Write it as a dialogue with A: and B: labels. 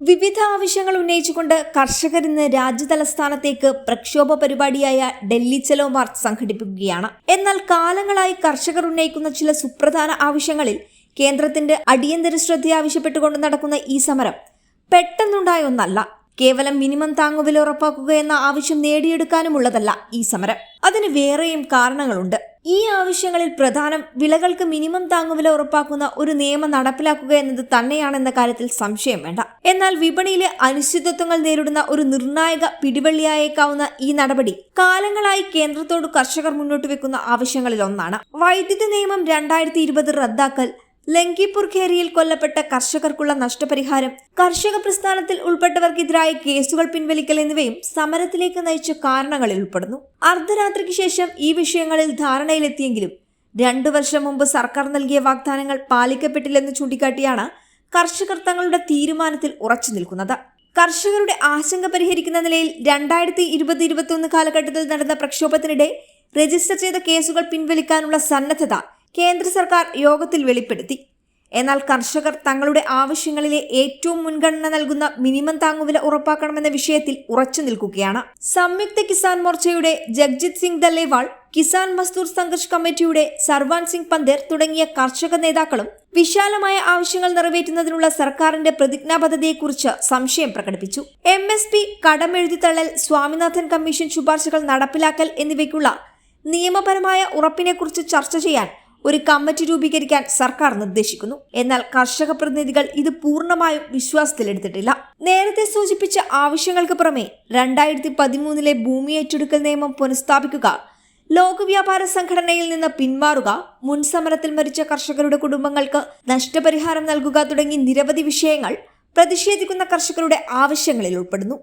A: വിവിധ ആവശ്യങ്ങൾ ഉന്നയിച്ചുകൊണ്ട് കർഷകർ ഇന്ന് രാജ്യതലസ്ഥാനത്തേക്ക് പ്രക്ഷോഭ പരിപാടിയായ ഡൽഹി ചലോ മാർച്ച് സംഘടിപ്പിക്കുകയാണ്. എന്നാൽ കാലങ്ങളായി കർഷകർ ഉന്നയിക്കുന്ന ചില സുപ്രധാന ആവശ്യങ്ങളിൽ കേന്ദ്രത്തിന്റെ അടിയന്തര ശ്രദ്ധ ആവശ്യപ്പെട്ടുകൊണ്ട് നടക്കുന്ന ഈ സമരം പെട്ടെന്നുണ്ടായ ഒന്നല്ല. കേവലം മിനിമം താങ്ങുവില ഉറപ്പാക്കുക എന്ന ആവശ്യം നേടിയെടുക്കാനുമുള്ളതല്ല ഈ സമരം. അതിന് വേറെയും കാരണങ്ങളുണ്ട്. ഈ ആവശ്യങ്ങളിൽ പ്രധാനം വിളകൾക്ക് മിനിമം താങ്ങുവില ഉറപ്പാക്കുന്ന ഒരു നിയമം നടപ്പിലാക്കുക എന്നത് തന്നെയാണെന്ന കാര്യത്തിൽ സംശയം വേണ്ട. എന്നാൽ വിപണിയിലെ അനിശ്ചിതത്വങ്ങൾ നേരിടുന്ന ഒരു നിർണായക പിടിവള്ളിയായേക്കാവുന്ന ഈ നടപടി കാലങ്ങളായി കേന്ദ്രത്തോട് കർഷകർ മുന്നോട്ട് വെക്കുന്ന ആവശ്യങ്ങളിൽ ഒന്നാണ് വൈദ്യുതി നിയമം രണ്ടായിരത്തി റദ്ദാക്കൽ ലങ്കിപ്പൂർ ഖേരിയിൽ കൊല്ലപ്പെട്ട കർഷകർക്കുള്ള നഷ്ടപരിഹാരം കർഷക പ്രസ്ഥാനത്തിൽ ഉൾപ്പെട്ടവർക്കെതിരായ കേസുകൾ പിൻവലിക്കൽ എന്നിവയും സമരത്തിലേക്ക് നയിച്ച കാരണങ്ങളിൽ ഉൾപ്പെടുന്നു. അർദ്ധരാത്രിക്ക് ശേഷം ഈ വിഷയങ്ങളിൽ ധാരണയിലെത്തിയെങ്കിലും രണ്ടു വർഷം മുമ്പ് സർക്കാർ നൽകിയ വാഗ്ദാനങ്ങൾ പാലിക്കപ്പെട്ടില്ലെന്ന് ചൂണ്ടിക്കാട്ടിയാണ് കർഷകർ തങ്ങളുടെ തീരുമാനത്തിൽ ഉറച്ചു നിൽക്കുന്നത്. കർഷകരുടെ ആശങ്ക പരിഹരിക്കുന്ന നിലയിൽ രണ്ടായിരത്തി ഇരുപത് ഇരുപത്തിയൊന്ന് കാലഘട്ടത്തിൽ നടന്ന പ്രക്ഷോഭത്തിനിടെ രജിസ്റ്റർ ചെയ്ത കേസുകൾ പിൻവലിക്കാനുള്ള സന്നദ്ധത കേന്ദ്ര സർക്കാർ യോഗത്തിൽ വെളിപ്പെടുത്തി. എന്നാൽ കർഷകർ തങ്ങളുടെ ആവശ്യങ്ങളിലെ ഏറ്റവും മുൻഗണന നൽകുന്ന മിനിമം താങ്ങുവില ഉറപ്പാക്കണമെന്ന വിഷയത്തിൽ ഉറച്ചു നിൽക്കുകയാണ്. സംയുക്ത കിസാൻ മോർച്ചയുടെ ജഗ്ജിത് സിംഗ് ദല്ലേവാൾ കിസാൻ മസ്ദൂർ സംഘർഷ് കമ്മിറ്റിയുടെ സർവാൻ സിംഗ് പന്തേർ തുടങ്ങിയ കർഷക നേതാക്കളും വിശാലമായ ആവശ്യങ്ങൾ നിറവേറ്റുന്നതിനുള്ള സർക്കാരിന്റെ പ്രതിജ്ഞാബദ്ധതയെക്കുറിച്ച് സംശയം പ്രകടിപ്പിച്ചു. എം എസ് പി കടമെഴുതിത്തള്ളൽ സ്വാമിനാഥൻ കമ്മീഷൻ ശുപാർശകൾ നടപ്പിലാക്കൽ എന്നിവയ്ക്കുള്ള നിയമപരമായ ഉറപ്പിനെക്കുറിച്ച് ചർച്ച ചെയ്യാൻ ഒരു കമ്മിറ്റി രൂപീകരിക്കാൻ സർക്കാർ നിർദ്ദേശിക്കുന്നു. എന്നാൽ കർഷക പ്രതിനിധികൾ ഇത് പൂർണമായും വിശ്വാസത്തിലെടുത്തിട്ടില്ല. നേരത്തെ സൂചിപ്പിച്ച ആവശ്യങ്ങൾക്ക് പുറമെ രണ്ടായിരത്തി പതിമൂന്നിലെ ഭൂമി ഏറ്റെടുക്കൽ നിയമം പുനഃസ്ഥാപിക്കുക ലോക വ്യാപാര സംഘടനയിൽ നിന്ന് പിന്മാറുക മുൻ സമരത്തിൽ മരിച്ച കർഷകരുടെ കുടുംബങ്ങൾക്ക് നഷ്ടപരിഹാരം നൽകുക തുടങ്ങി നിരവധി വിഷയങ്ങൾ പ്രതിഷേധിക്കുന്ന കർഷകരുടെ ആവശ്യങ്ങളിൽ ഉൾപ്പെടുന്നു.